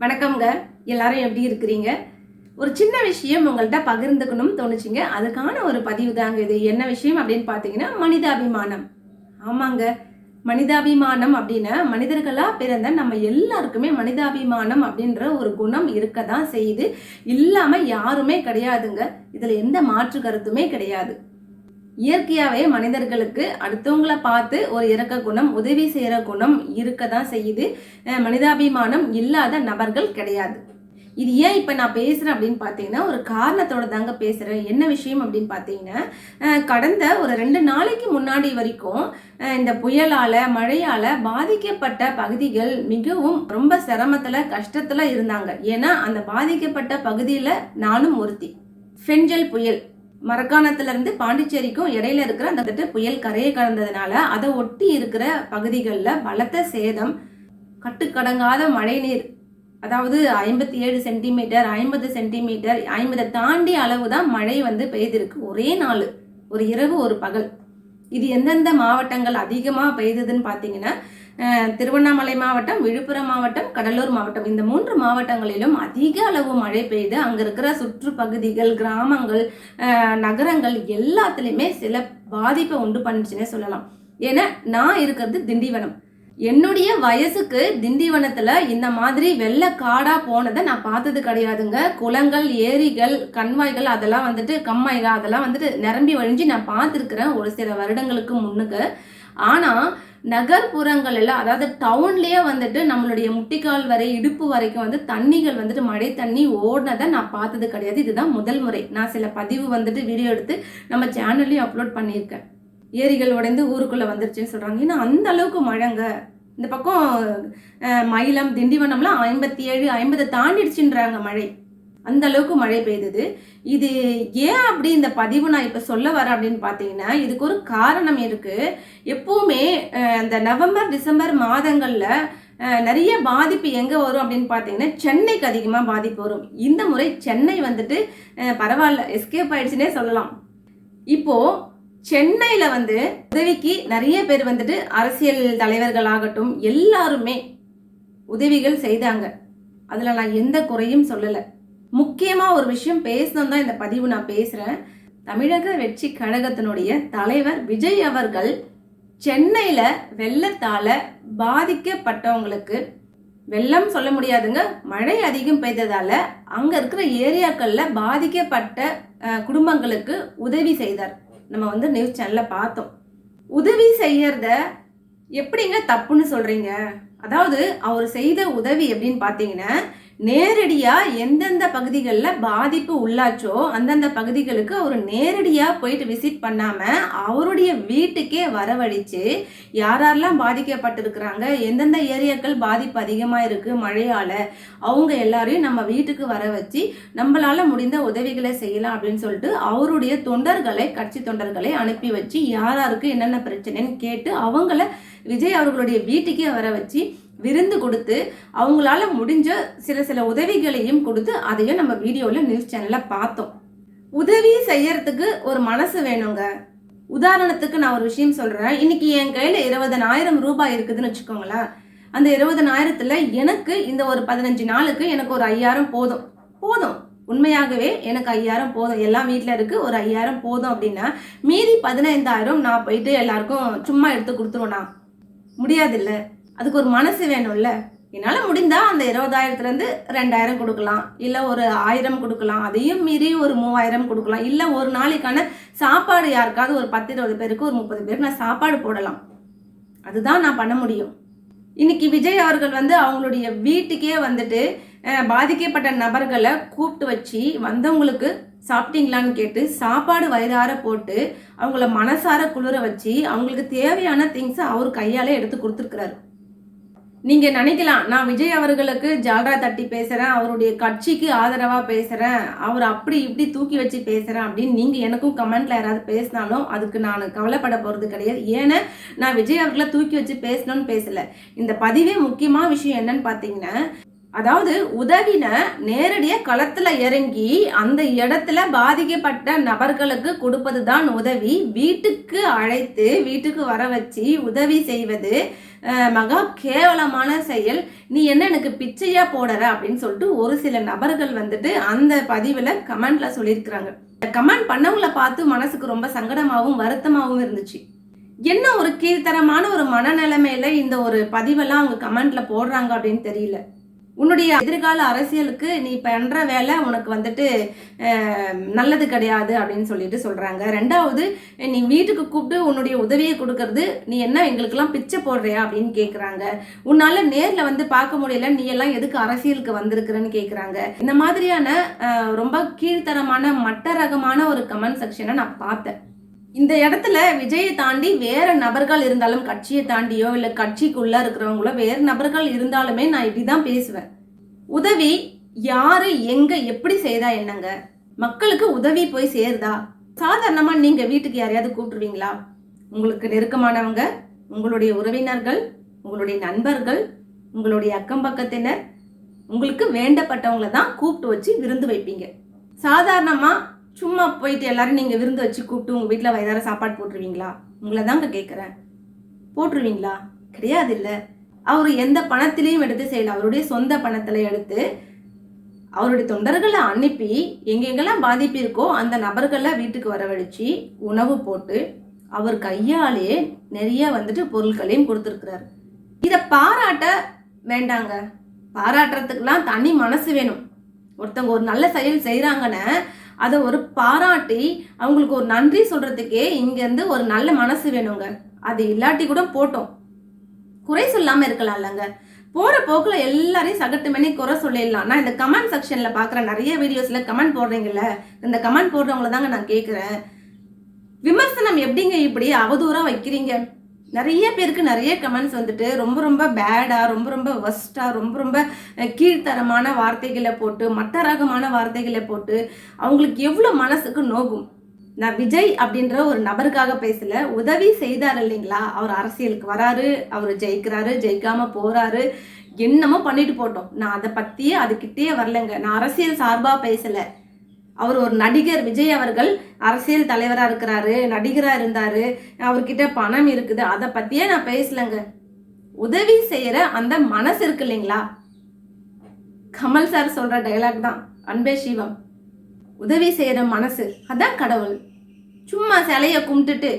வணக்கம்ங்க. எல்லாரும் எப்படி இருக்கிறீங்க? ஒரு சின்ன விஷயம் உங்கள்கிட்ட பகிர்ந்துக்கணும்னு தோணுச்சுங்க. அதுக்கான ஒரு பதிவு தாங்க இது. என்ன விஷயம் அப்படின்னு பார்த்தீங்கன்னா மனிதாபிமானம். ஆமாங்க. மனிதாபிமானம் அப்படின்னா மனிதர்களாக பிறந்த நம்ம எல்லாருக்குமே மனிதாபிமானம் அப்படின்ற ஒரு குணம் இருக்க தான் செய்யுது. இல்லாமல் யாருமே கிடையாதுங்க. இதில் எந்த மாற்று கருத்துமே கிடையாது. இயற்கையாகவே மனிதர்களுக்கு அடுத்தவங்களை பார்த்து ஒரு இறக்க குணம் உதவி செய்கிற குணம் இருக்க தான் செய்யுது மனிதாபிமானம் இல்லாத நபர்கள் கிடையாது. இது ஏன் இப்போ நான் பேசுகிறேன் அப்படின்னு பார்த்தீங்கன்னா ஒரு காரணத்தோட தாங்க பேசுகிறேன் என்ன விஷயம் அப்படின்னு பார்த்தீங்கன்னா கடந்த ஒரு ரெண்டு நாளைக்கு முன்னாடி வரைக்கும் இந்த புயலால் மழையால் பாதிக்கப்பட்ட பகுதிகள் மிகவும் ரொம்ப சிரமத்தில் கஷ்டத்தில் இருந்தாங்க. ஏன்னா அந்த பாதிக்கப்பட்ட பகுதியில் நானும் ஒருத்தி. ஃபெஞ்சல் புயல். மரக்காணத்துலேருந்து பாண்டிச்சேரிக்கும் இடையில இருக்கிற அந்த திட்டு புயல் கரையை கடந்ததுனால அதை ஒட்டி இருக்கிற பகுதிகளில் பலத்த சேதம் கட்டுக்கடங்காத மழைநீர் அதாவது ஐம்பத்தி ஏழு சென்டிமீட்டர் ஐம்பது சென்டிமீட்டர் ஐம்பதை தாண்டி அளவு தான் மழை வந்து பெய்திருக்கு. ஒரே நாள் ஒரு இரவு ஒரு பகல். இது எந்தெந்த மாவட்டங்கள் அதிகமாக பெய்ததுன்னு பார்த்தீங்கன்னா திருவண்ணாமலை மாவட்டம் விழுப்புரம் மாவட்டம் கடலூர் மாவட்டம். இந்த மூன்று மாவட்டங்களிலும் அதிக அளவு மழை பெய்து அங்கே இருக்கிற சுற்றுப்பகுதிகள் கிராமங்கள் நகரங்கள் எல்லாத்துலேயுமே சில பாதிப்பை உண்டு பண்ணுச்சுன்னே சொல்லலாம். ஏன்னா நான் இருக்கிறது திண்டிவனம். என்னுடைய வயசுக்கு திண்டிவனத்தில் இந்த மாதிரி வெள்ள காடாக போனதை நான் பார்த்தது கிடையாதுங்க. குளங்கள் ஏரிகள் கண்வாய்கள் அதெல்லாம் வந்துட்டு கம்மாய்கள் அதெல்லாம் வந்துட்டு நிரம்பி வழிஞ்சு நான் பார்த்துருக்குறேன் ஒரு சில வருடங்களுக்கு முன்னுக்கு. ஆனால் நகர்ப்புறங்கள் எல்லாம் அதாவது டவுன்லேயே வந்துட்டு நம்மளுடைய முட்டிக்கால் வரை இடுப்பு வரைக்கும் வந்து தண்ணிகள் வந்துட்டு மழை தண்ணி ஓடினதை நான் பார்த்தது கிடையாது. இதுதான் முதல் முறை. நான் சில பதிவு வந்துட்டு வீடியோ எடுத்து நம்ம சேனல்லையும் அப்லோட் பண்ணியிருக்கேன். ஏரிகள் உடைந்து ஊருக்குள்ளே வந்துருச்சுன்னு சொல்கிறாங்க ஏன்னா அந்த அளவுக்கு மழைங்க. இந்த பக்கம் மயிலம் திண்டிவனம்லாம் ஐம்பத்தி ஏழு ஐம்பதை தாண்டிடுச்சுன்றாங்க மழை. அந்த அளவுக்கு மழை பெய்தது. இது ஏன் அப்படி இந்த பதிவு நான் இப்போ சொல்ல வரேன் அப்படின்னு பார்த்தீங்கன்னா இதுக்கு ஒரு காரணம் இருக்குது எப்போவுமே அந்த நவம்பர் டிசம்பர் மாதங்களில் நிறைய பாதிப்பு எங்கே வரும் அப்படின்னு பார்த்தீங்கன்னா சென்னைக்கு அதிகமாக பாதிப்பு வரும். இந்த முறை சென்னை வந்துட்டு பரவாயில்ல எஸ்கேப் ஆயிடுச்சுன்னே சொல்லலாம். இப்போ சென்னையில் வந்து உதவிக்கு நிறைய பேர் வந்துட்டு அரசியல் தலைவர்களாகட்டும் எல்லாருமே உதவிகள் செய்தாங்க. அதில் நான் எந்த குறையும் சொல்லலை. முக்கியமாக ஒரு விஷயம் பேசணும் தான் இந்த பதிவு நான் பேசுகிறேன் தமிழக வெற்றி கழகத்தினுடைய தலைவர் விஜய் அவர்கள் சென்னையில் வெள்ளத்தால் பாதிக்கப்பட்டவங்களுக்கு வெள்ளம் சொல்ல முடியாதுங்க. மழை அதிகம் பெய்ததால் அங்கே இருக்கிற ஏரியாக்களில் பாதிக்கப்பட்ட குடும்பங்களுக்கு உதவி செய்தார். நம்ம வந்து நியூஸ் சேனலில் பார்த்தோம். உதவி செய்யறத எப்படிங்க தப்புன்னு சொல்கிறீங்க அதாவது அவர் செய்த உதவி எப்படின்னு பார்த்தீங்கன்னா நேரடியாக எந்தெந்த பகுதிகளில் பாதிப்பு உள்ளாச்சோ அந்தந்த பகுதிகளுக்கு அவர் நேரடியாக போயிட்டு விசிட் பண்ணாமல் அவருடைய வீட்டுக்கே வரவழித்து யாரெல்லாம் பாதிக்கப்பட்டிருக்கிறாங்க எந்தெந்த ஏரியாக்கள் பாதிப்பு அதிகமாக இருக்குது மழையால் அவங்க எல்லாரையும் நம்ம வீட்டுக்கு வர வச்சு நம்மளால் முடிந்த உதவிகளை செய்யலாம் அப்படின்னு சொல்லிட்டு அவருடைய தொண்டர்களை கட்சி தொண்டர்களை அனுப்பி வச்சு யார் யாருக்கு என்னென்ன பிரச்சனைன்னு கேட்டு அவங்கள விஜய் அவர்களுடைய வீட்டுக்கே வர வச்சு விருந்து கொடுத்து அவங்களால முடிஞ்ச சில சில உதவிகளையும் கொடுத்து அதையும் நம்ம வீடியோவில் நியூஸ் சேனலில் பார்த்தோம். உதவி செய்யறதுக்கு ஒரு மனசு வேணுங்க. உதாரணத்துக்கு நான் ஒரு விஷயம் சொல்கிறேன் இன்னைக்கு என் கையில் இருபதனாயிரம் ரூபாய் இருக்குதுன்னு வச்சுக்கோங்களேன். அந்த இருபதனாயிரத்தில் எனக்கு இந்த ஒரு பதினஞ்சு நாளுக்கு எனக்கு ஒரு ஐயாயிரம் போதும். போதும். உண்மையாகவே எனக்கு ஐயாயிரம் போதும். எல்லாம் வீட்டில் இருக்குது ஒரு ஐயாயிரம் போதும் அப்படின்னா மீதி பதினைந்தாயிரம் நான் போயிட்டு எல்லாருக்கும் சும்மா எடுத்து கொடுத்துருவேனா? முடியாதில்ல. அதுக்கு ஒரு மனசு வேணும்ல. என்னால் முடிந்தா அந்த இருபதாயிரத்துலேருந்து ரெண்டாயிரம் கொடுக்கலாம். இல்லை ஒரு ஆயிரம் கொடுக்கலாம். அதையும் மீறி ஒரு மூவாயிரம் கொடுக்கலாம். இல்லை ஒரு நாளைக்கான சாப்பாடு யாருக்காவது ஒரு பத்து இருபது பேருக்கு ஒரு முப்பது பேருக்கு நான் சாப்பாடு போடலாம். அதுதான் நான் பண்ண முடியும். இன்னைக்கு விஜய் அவர்கள் வந்து அவங்களுடைய வீட்டுக்கே வந்துட்டு பாதிக்கப்பட்ட நபர்களை கூப்பிட்டு வச்சு வந்தவங்களுக்கு சாப்பிட்டீங்களான்னு கேட்டு சாப்பாடு வயிறார போட்டு அவங்கள மனசார குளிர வச்சு அவங்களுக்கு தேவையான திங்ஸை அவர் கையாலே எடுத்து கொடுத்துருக்குறாரு. நீங்கள் நினைக்கலாம் நான் விஜய் அவர்களுக்கு ஜால்ரா தட்டி பேசுகிறேன் அவருடைய கட்சிக்கு ஆதரவாக பேசுகிறேன் அவர் அப்படி இப்படி தூக்கி வச்சு பேசுகிறேன் அப்படின்னு நீங்கள் எனக்கும் கமெண்ட்டில் யாராவது பேசினாலும் அதுக்கு நான் கவலைப்பட போகிறது கிடையாது. ஏன்னா நான் விஜய் அவர்களை தூக்கி வச்சு பேசணும்னு பேசலை. இந்த பதிவே முக்கியமான விஷயம் என்னன்னு பார்த்தீங்கன்னா அதாவது உதவின நேரடியாக களத்தில் இறங்கி அந்த இடத்துல பாதிக்கப்பட்ட நபர்களுக்கு கொடுப்பது தான் உதவி. வீட்டுக்கு அழைத்து வீட்டுக்கு வர வச்சு உதவி செய்வது மகா கேவலமான செயல். நீ என்ன எனக்கு பிச்சையாக போடுற? அப்படின்னு சொல்லிட்டு ஒரு சில நபர்கள் வந்துட்டு அந்த பதிவில் கமெண்ட்ல சொல்லியிருக்கிறாங்க. கமெண்ட் பண்ணவங்கள பார்த்து மனசுக்கு ரொம்ப சங்கடமாகவும் வருத்தமாகவும் இருந்துச்சு. என்ன ஒரு கீழ்த்தரமான ஒரு மனநிலைமையில இந்த ஒரு பதிவெல்லாம் அவங்க கமெண்ட்ல போடுறாங்க அப்படின்னு தெரியல. உன்னுடைய எதிர்கால அரசியலுக்கு நீ பண்ற வேலை உனக்கு வந்துட்டு நல்லது கிடையாது அப்படின்னு சொல்லிட்டு சொல்றாங்க. ரெண்டாவது நீ வீட்டுக்கு கூப்பிட்டு உன்னுடைய உதவியை கொடுக்கறது நீ என்ன எங்களுக்கெல்லாம் பிச்சை போடுறியா அப்படின்னு கேட்குறாங்க உன்னால நேர்ல வந்து பார்க்க முடியல நீ எல்லாம் எதுக்கு அரசியலுக்கு வந்திருக்கிறன்னு கேட்குறாங்க இந்த மாதிரியான ரொம்ப கீழ்த்தரமான மட்ட ரகமான ஒரு கமெண்ட் செக்ஷனை நான் பார்த்தேன். இந்த இடத்துல விஜயை தாண்டி வேற நபர்கள் இருந்தாலும் கட்சியை தாண்டியோ இல்லை கட்சிக்குள்ள இருக்கிறவங்களோ வேற நபர்கள் இருந்தாலுமே நான் இப்படிதான் பேசுவேன். உதவி யாரு எங்க எப்படி செய்தா என்னங்க? மக்களுக்கு உதவி போய் சேருதா? சாதாரணமா நீங்க வீட்டுக்கு யாரையாவது கூப்பிட்டுருவீங்களா? உங்களுக்கு நெருக்கமானவங்க உங்களுடைய உறவினர்கள் உங்களுடைய நண்பர்கள் உங்களுடைய அக்கம் பக்கத்தினர் உங்களுக்கு வேண்டப்பட்டவங்கள தான் கூப்பிட்டு வச்சு விருந்து வைப்பீங்க. சாதாரணமாக சும்மா போயிட்டு எல்லாரும் நீங்கள் விருந்து வச்சு கூப்பிட்டு உங்கள் வீட்டில் வயதார சாப்பாடு போட்டுருவீங்களா? உங்களை தாங்க கேட்குறேன் போட்டுருவீங்களா? கிடையாது இல்லை. அவர் எந்த பணத்திலையும் எடுத்து செய்யல. அவருடைய சொந்த பணத்தில் எடுத்து அவருடைய தொண்டர்களை அனுப்பி எங்கெங்கெல்லாம் பாதிப்பு இருக்கோ அந்த நபர்களை வீட்டுக்கு வரவழைச்சு உணவு போட்டு அவர் கையாலே நிறைய வந்துட்டு பொருட்களையும் கொடுத்துருக்கிறார். இதை பாராட்ட வேண்டாங்க. பாராட்டுறதுக்கெல்லாம் தனி மனசு வேணும். ஒருத்தவங்க ஒரு நல்ல செயல் செய்கிறாங்கன்னு அதை ஒரு பாராட்டி அவங்களுக்கு ஒரு நன்றி சொல்கிறதுக்கே இங்கேருந்து ஒரு நல்ல மனசு வேணுங்க. அது இல்லாட்டி கூட போட்டோம். குறை சொல்லாமல் இருக்கலாம் இல்லைங்க. போகிற போக்கில் எல்லாரையும் சகட்டு மணி குறை சொல்லிடலாம். நான் இந்த கமெண்ட் செக்ஷனில் பார்க்குற நிறைய வீடியோஸில் கமெண்ட் போடுறீங்கல்ல இந்த கமெண்ட் போடுறவங்கள தாங்க நான் கேட்குறேன் விமர்சனம் எப்படிங்க இப்படி அவதூறாக வைக்கிறீங்க? நிறைய பேருக்கு நிறைய கமெண்ட்ஸ் வந்துட்டு ரொம்ப ரொம்ப பேடா ரொம்ப ரொம்ப வஸ்டா ரொம்ப ரொம்ப கீழ்த்தரமான வார்த்தைகளை போட்டு மட்டரகமான வார்த்தைகளை போட்டு அவங்களுக்கு எவ்வளோ மனசுக்கு நோகும். நான் விஜய் அப்படின்ற ஒரு நபருக்காக பேசல. உதவி செய்தார் இல்லைங்களா? அவர் அரசியலுக்கு வராரு அவர் ஜெயிக்கிறாரு ஜெயிக்காம போறாரு. என்னமோ பண்ணிட்டு போட்டோம். நான் அதை பத்தியே அதுக்கிட்டே வரலைங்க. நான் அரசியல் சார்பா பேசல. அவர் ஒரு நடிகர். விஜய் அவர்கள் அரசியல் தலைவராக இருக்கிறாரு நடிகராக இருந்தார். அவர்கிட்ட பணம் இருக்குது. அதை பற்றியே நான் பேசலங்க. உதவி செய்கிற அந்த மனசு இருக்கு இல்லைங்களா? கமல் சார் சொல்கிற டைலாக் தான். அன்பே சிவம். உதவி செய்கிற மனசு. அதான் கடவுள். சும்மா சிலையை கும்பிட்டுட்டு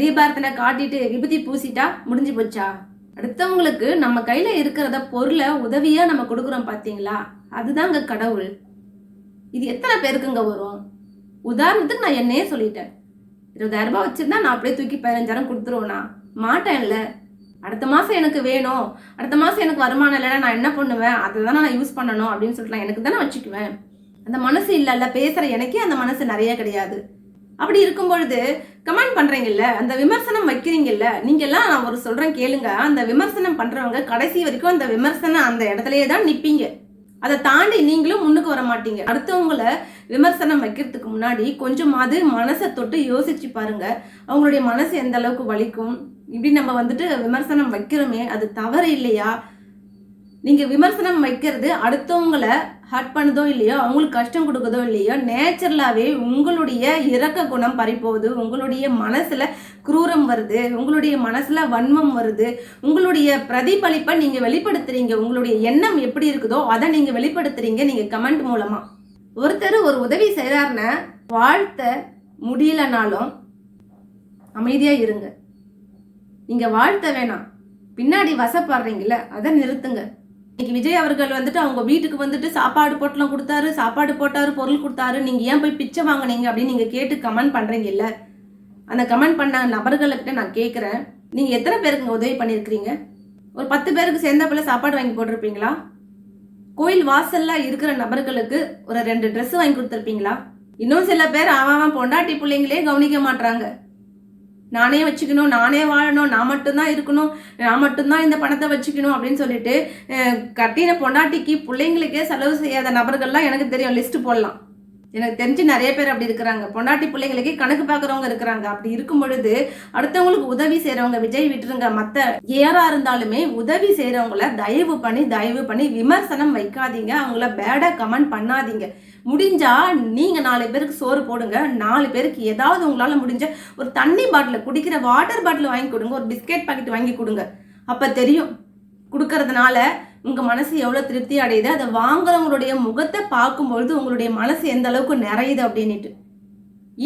தீபார்த்தனை காட்டிட்டு விபூதி பூசிட்டா முடிஞ்சு போச்சா? அடுத்தவங்களுக்கு நம்ம கையில் இருக்கிறத பொருளை உதவியாக நம்ம கொடுக்குறோம் பார்த்தீங்களா அதுதாங்க கடவுள். இது எத்தனை பேருக்குங்க வரும்? உதாரணத்துக்கு நான் என்னையே சொல்லிட்டேன். இருபதாயிரம் ரூபாய் வச்சுருந்தா நான் அப்படியே தூக்கி பதினஞ்சாயிரம் கொடுத்துருவேனா? மாட்டேன்ல அடுத்த மாதம் எனக்கு வேணும். அடுத்த மாதம் எனக்கு வருமானம் இல்லைன்னா நான் என்ன பண்ணுவேன்? அதை தானே நான் யூஸ் பண்ணணும் அப்படின்னு சொல்லிட்டு எனக்கு தானே வச்சுக்குவேன். அந்த மனசு இல்லைல்ல பேசுகிற எனக்கே அந்த மனசு நிறைய கிடையாது. அப்படி இருக்கும் பொழுது கமெண்ட் பண்ணுறீங்கல்ல அந்த விமர்சனம் வைக்கிறீங்கல்ல நீங்கள்லாம் நான் ஒரு சொல்கிறேன் கேளுங்க. அந்த விமர்சனம் பண்ணுறவங்க கடைசி வரைக்கும் அந்த விமர்சனம் அந்த இடத்துலையே தான் நிற்பீங்க அதை தாண்டி நீங்களும் முன்னுக்கு வர மாட்டீங்க. அடுத்தவங்களை விமர்சனம் வைக்கிறதுக்கு முன்னாடி கொஞ்சமாவது மனசை தொட்டு யோசிச்சு பாருங்க. அவங்களுடைய மனசு எந்த அளவுக்கு வலிக்கும்? இப்படி நம்ம வந்துட்டு விமர்சனம் வைக்கிறோமே அது தவறு இல்லையா? நீங்கள் விமர்சனம் வைக்கிறது அடுத்தவங்களை ஹர்ட் பண்ணுதோ இல்லையோ அவங்களுக்கு கஷ்டம் கொடுக்குதோ இல்லையோ நேச்சுரலாகவே உங்களுடைய இரக்க குணம் பறிப்போகுது உங்களுடைய மனசில் குரூரம் வருது உங்களுடைய மனசில் வன்மம் வருது உங்களுடைய பிரதிபலிப்பை நீங்கள் வெளிப்படுத்துறீங்க உங்களுடைய எண்ணம் எப்படி இருக்குதோ அதை நீங்கள் வெளிப்படுத்துறீங்க நீங்கள் கமெண்ட் மூலமாக ஒருத்தர் ஒரு உதவி செய்கிறாருன்னா வாழ்த்த முடியலனாலும் அமைதியாக இருங்க. நீங்கள் வாழ்த்த வேணாம். பின்னாடி வசப்படுறீங்கள அதை நிறுத்துங்க. இன்னைக்கு விஜய் அவர்கள் வந்துட்டு அவங்க வீட்டுக்கு வந்துட்டு சாப்பாடு போட்டலாம் கொடுத்தாரு சாப்பாடு போட்டாரு பொருள் கொடுத்தாரு. நீங்க ஏன் போய் பிச்சை வாங்குனீங்க அப்படின்னு நீங்க கேட்டு கமெண்ட் பண்றீங்கல்ல? அந்த கமெண்ட் பண்ண நபர்கள்கிட்ட நான் கேட்குறேன் நீங்க எத்தனை பேருக்கு உதவி பண்ணியிருக்கிறீங்க? ஒரு பத்து பேருக்கு சேர்ந்தப்பல சாப்பாடு வாங்கி போட்டிருப்பீங்களா? கோயில் வாசல்ல இருக்கிற நபர்களுக்கு ஒரு ரெண்டு ட்ரெஸ் வாங்கி கொடுத்துருப்பீங்களா? இன்னும் சில பேர் அவன் பொண்டாட்டி பிள்ளைங்களே கவனிக்க மாட்றாங்க. நானே வச்சுக்கணும் நானே வாழணும் நான் மட்டும்தான் இருக்கணும் நான் மட்டும்தான் இந்த பணத்தை வச்சுக்கணும் அப்படின்னு சொல்லிட்டு கட்டின பொண்டாட்டிக்கு பிள்ளைங்களுக்கே செலவு செய்யாத நபர்கள்லாம் எனக்கு தெரியும். லிஸ்ட் போடலாம். எனக்கு தெரிஞ்சு நிறைய பேர் அப்படி இருக்கிறாங்க. பொண்டாட்டி பிள்ளைங்களுக்கே கணக்கு பார்க்குறவங்க இருக்கிறாங்க. அப்படி இருக்கும் பொழுது அடுத்தவங்களுக்கு உதவி செய்கிறவங்க விஜய் விட்டுருங்க. மற்ற யாரா இருந்தாலுமே உதவி செய்கிறவங்கள தயவு பண்ணி தயவு பண்ணி விமர்சனம் வைக்காதீங்க. அவங்கள பேடாக கமெண்ட் பண்ணாதீங்க. முடிஞ்சா நீங்க நாலு பேருக்கு சோறு போடுங்க. நாலு பேருக்கு ஏதாவது உங்களால முடிஞ்ச ஒரு தண்ணி பாட்டில் குடிக்கிற வாட்டர் பாட்டில் வாங்கி கொடுங்க. ஒரு பிஸ்கெட் பாக்கெட் வாங்கி கொடுங்க. அப்ப தெரியும். கொடுக்கறதுனால உங்க மனசு எவ்வளவு திருப்தி அடையுது. அதை வாங்குறவங்களுடைய முகத்தை பார்க்கும்பொழுது உங்களுடைய மனசு எந்த அளவுக்கு நிறையுது அப்படின்னுட்டு.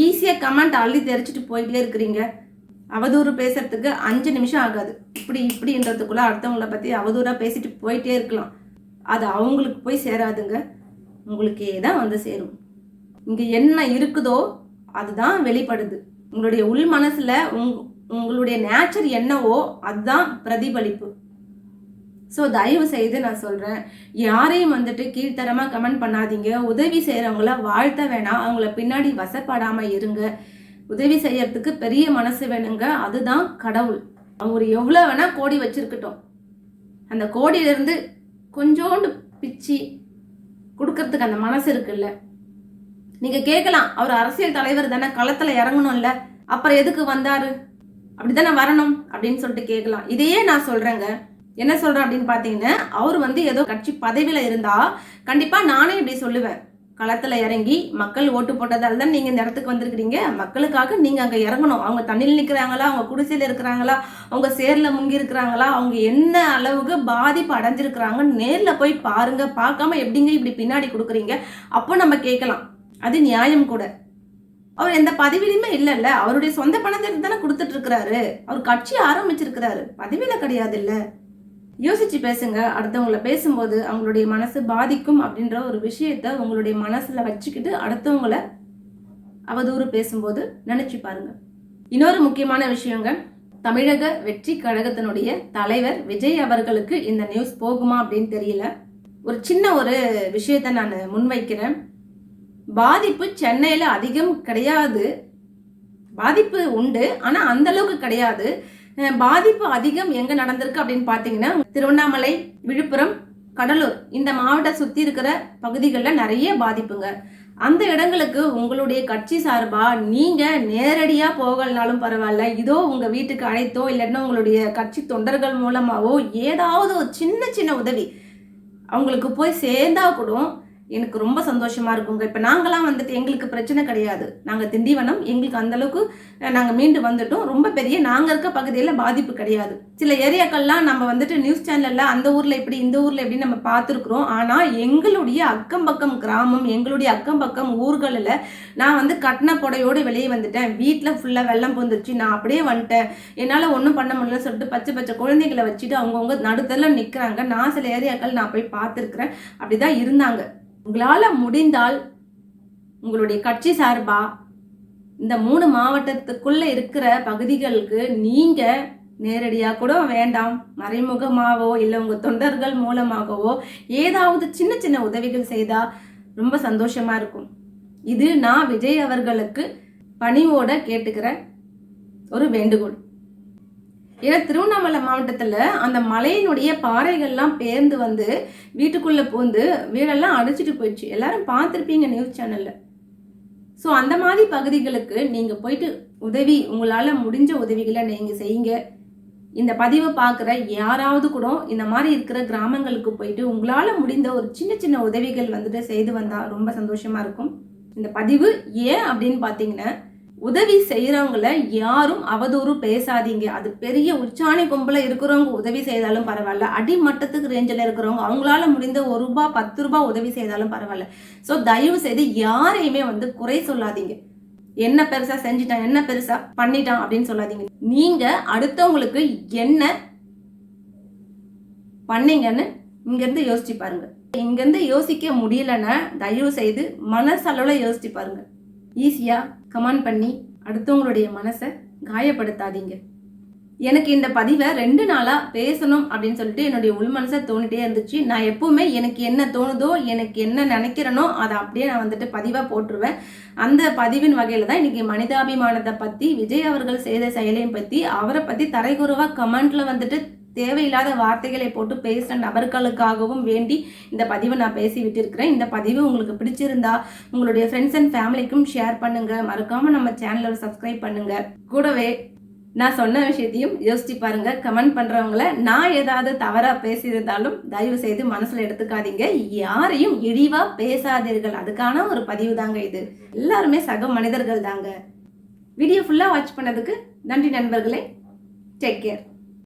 ஈஸியாக கமெண்ட் அள்ளி தெரிச்சிட்டு போயிட்டே இருக்கிறீங்க. அவதூறு பேசுறதுக்கு அஞ்சு நிமிஷம் ஆகாது. இப்படி இப்படின்றதுக்குள்ள அடுத்தவங்கள பத்தி அவதூறா பேசிட்டு போயிட்டே இருக்கலாம். அது அவங்களுக்கு போய் சேராதுங்க. உங்களுக்கே தான் வந்து சேரும். இங்கே என்ன இருக்குதோ அதுதான் வெளிப்படுது. உங்களுடைய உள் மனசில் உங் உங்களுடைய நேச்சர் என்னவோ அதுதான் பிரதிபலிப்பு. ஸோ தயவு செய்து நான் சொல்கிறேன் யாரையும் வந்துட்டு கீழ்த்தரமாக கமெண்ட் பண்ணாதீங்க. உதவி செய்கிறவங்கள வாழ்த்த வேணாம். அவங்கள பின்னாடி வசப்படாமல் இருங்க. உதவி செய்யறதுக்கு பெரிய மனசு வேணுங்க. அதுதான் கடவுள். அவங்க எவ்வளோ வேணால் கோடி வச்சுருக்கட்டும். அந்த கோடியிலேருந்து கொஞ்சோண்டு பிச்சு கொடுக்கறதுக்கு அந்த மனசு இருக்குல்ல? நீங்கள் கேட்கலாம் அவர் அரசியல் தலைவர் தானே களத்தில் இறங்கணும்ல. அப்புறம் எதுக்கு வந்தாரு? அப்படித்தானே வரணும்? அப்படின்னு சொல்லிட்டு கேட்கலாம் இதையே நான் சொல்கிறேங்க என்ன சொல்றேன் அப்படின்னு பார்த்தீங்கன்னா அவர் வந்து ஏதோ கட்சி பதவியில் இருந்தா கண்டிப்பாக நானே இப்படி சொல்லுவேன். களத்தில் இறங்கி மக்கள் ஓட்டு போட்டதால் தான் நீங்கள் இந்த இடத்துக்கு வந்திருக்கிறீங்க. மக்களுக்காக நீங்கள் அங்கே இறங்கணும். அவங்க தண்ணியில் நிற்கிறாங்களா அவங்க குடிசையில் இருக்கிறாங்களா? அவங்க சேரில் முங்கி இருக்கிறாங்களா? அவங்க என்ன அளவுக்கு பாதிப்பு அடைஞ்சிருக்கிறாங்க நேரில் போய் பாருங்க. பார்க்காம எப்படிங்க இப்படி பின்னாடி கொடுக்குறீங்க? அப்போ நம்ம கேட்கலாம். அது நியாயம் கூட. அவர் எந்த பதவியிலுமே இல்லைல்ல. அவருடைய சொந்த பணத்தை தானே கொடுத்துட்டு இருக்கிறாரு. அவர் கட்சி ஆரம்பிச்சிருக்கிறாரு. பதவியில் கிடையாது இல்லை யோசிச்சு பேசுங்க. அடுத்தவங்கள பேசும்போது அவங்களுடைய மனசு பாதிக்கும் அப்படின்ற ஒரு விஷயத்த உங்களுடைய மனசுல வச்சுக்கிட்டு அடுத்தவங்கள அவதூறு பேசும்போது நினைச்சு பாருங்க. இன்னொரு முக்கியமான விஷயங்க தமிழக வெற்றி கழகத்தினுடைய தலைவர் விஜய் அவர்களுக்கு இந்த நியூஸ் போகுமா அப்படின்னு தெரியல. ஒரு சின்ன ஒரு விஷயத்த நான் முன்வைக்கிறேன். பாதிப்பு சென்னையில் அதிகம் கிடையாது. பாதிப்பு உண்டு ஆனால் அந்த அளவுக்கு கிடையாது. பாதிப்பு அதிகம் எங்க நடந்திருக்கு அப்படின்னு பார்த்தீங்கன்னா திருவண்ணாமலை விழுப்புரம் கடலூர் இந்த மாவட்ட சுத்தி இருக்கிற பகுதிகளில் நிறைய பாதிப்புங்க. அந்த இடங்களுக்கு உங்களுடைய கட்சி சார்பாக நீங்கள் நேரடியாக போகலனாலும் பரவாயில்ல இதோ உங்கள் வீட்டுக்கு அழைத்தோ இல்லைன்னா உங்களுடைய கட்சி தொண்டர்கள் மூலமாகவோ ஏதாவது ஒரு சின்ன சின்ன உதவி அவங்களுக்கு போய் சேர்ந்தா கூட எனக்கு ரொம்ப சந்தோஷமாக இருக்குங்க. இப்போ நாங்களாம் வந்துட்டு எங்களுக்கு பிரச்சனை கிடையாது. நாங்கள் திண்டிவனம் எங்களுக்கு அந்தளவுக்கு நாங்கள் மீண்டு வந்துட்டோம். ரொம்ப பெரிய நாங்கள் இருக்க பகுதியில் பாதிப்பு கிடையாது. சில ஏரியாக்கள்லாம் நம்ம வந்துட்டு நியூஸ் சேனலில் அந்த ஊரில் இப்படி இந்த ஊரில் எப்படி நம்ம பார்த்துருக்குறோம். ஆனால் எங்களுடைய அக்கம் பக்கம் கிராமம் எங்களுடைய அக்கம் பக்கம் ஊர்களில் நான் வந்து கட்டின புடையோடு வெளியே வந்துட்டேன். வீட்டில் ஃபுல்லாக வெள்ளம் பொந்துருச்சு. நான் அப்படியே வந்துட்டேன். என்னால் ஒன்றும் பண்ண முடியல சொல்லிட்டு பச்சை பச்சை குழந்தைகளை வச்சுட்டு அவங்கவுங்க நடுத்தல நிற்கிறாங்க நான் சில ஏரியாக்கள் நான் போய் பார்த்துருக்குறேன். அப்படிதான் இருந்தாங்க. உங்களால் முடிந்தால் உங்களுடைய கட்சி சார்பாக இந்த மூணு மாவட்டத்துக்குள்ளே இருக்கிற பகுதிகளுக்கு நீங்கள் நேரடியாக கூட வேண்டாம். மறைமுகமாகவோ இல்லை உங்கள் தொண்டர்கள் மூலமாகவோ ஏதாவது சின்ன சின்ன உதவிகள் செய்தால் ரொம்ப சந்தோஷமாக இருக்கும். இது நான் விஜய் அவர்களுக்கு பணிவோட கேட்டுக்கிற ஒரு வேண்டுகோள். ஏன்னா திருவண்ணாமலை மாவட்டத்தில் அந்த மலையினுடைய பாறைகள்லாம் பேர்ந்து வந்து வீட்டுக்குள்ளே பூந்து வீடெல்லாம் அடிச்சிட்டு போயிடுச்சு. எல்லாரும் பார்த்துருப்பீங்க நியூஸ் சேனலில் ஸோ அந்த மாதிரி பகுதிகளுக்கு நீங்கள் போயிட்டு உதவி உங்களால் முடிஞ்ச உதவிகளை நீங்கள் செய்யுங்க. இந்த பதிவை பார்க்குற யாராவது கூட இந்த மாதிரி இருக்கிற கிராமங்களுக்கு போயிட்டு உங்களால் முடிந்த ஒரு சின்ன சின்ன உதவிகள் வந்துட்டு செய்து வந்தால் ரொம்ப சந்தோஷமாக இருக்கும். இந்த பதிவு ஏன் அப்படின்னு பார்த்தீங்கன்னா உதவி செய்கிறவங்கள யாரும் அவதூறு பேசாதீங்க. அது பெரிய உச்சாணி கும்பல இருக்கிறவங்க உதவி செய்தாலும் பரவாயில்ல. அடிமட்டத்துக்கு ரேஞ்சில் இருக்கிறவங்க அவங்களால முடிந்த ஒரு ரூபா பத்து ரூபா உதவி செய்தாலும் பரவாயில்ல. ஸோ தயவு செய்து யாரையுமே வந்து குறை சொல்லாதீங்க. என்ன பெருசா செஞ்சிட்டான் என்ன பெருசா பண்ணிட்டான் அப்படின்னு சொல்லாதீங்க. நீங்க அடுத்தவங்களுக்கு என்ன பண்ணீங்கன்னு இங்கேருந்து யோசிச்சு பாருங்க. இங்கேருந்து யோசிக்க முடியலன்னா தயவு செய்து மனசளவில் யோசிச்சு பாருங்க. ஈஸியாக கமெண்ட் பண்ணி அடுத்தவங்களுடைய மனசை காயப்படுத்தாதீங்க. எனக்கு இந்த பதிவை ரெண்டு நாளாக பேசணும் அப்படின்னு சொல்லிட்டு என்னுடைய உள் மனசை தோணிட்டே இருந்துச்சு. நான் எப்போவுமே எனக்கு என்ன தோணுதோ எனக்கு என்ன நினைக்கிறேனோ அதை அப்படியே நான் வந்துட்டு பதிவாக போட்டுருவேன். அந்த பதிவின் வகையில் தான் இன்றைக்கி மனிதாபிமானத்தை பற்றி விஜய் அவர்கள் செய்த செயலையும் பற்றி அவரை பற்றி தரைகுறவாக கமெண்ட்டில் வந்துட்டு தேவையில்லாத வார்த்தைகளை போட்டு பேசுகிற நபர்களுக்காகவும் வேண்டி இந்த பதிவை நான் பேசி விட்டுருக்கிறேன் இந்த பதிவு உங்களுக்கு பிடிச்சிருந்தா உங்களுடைய ஃப்ரெண்ட்ஸ் அண்ட் ஃபேமிலிக்கும் ஷேர் பண்ணுங்க. மறக்காம நம்ம சேனலை சப்ஸ்கிரைப் பண்ணுங்க. கூடவே நான் சொன்ன விஷயத்தையும் யோசிச்சு பாருங்க. கமெண்ட் பண்றவங்கள நான் ஏதாவது தவறா பேசியிருந்தாலும் தயவு செய்து மனசுல எடுத்துக்காதீங்க. யாரையும் இழிவா பேசாதீர்கள். அதுக்கான ஒரு பதிவு தாங்க இது. எல்லாருமே சக மனிதர்கள் தாங்க. வீடியோ ஃபுல்லா வாட்ச் பண்ணதுக்கு நன்றி நண்பர்களே. Take care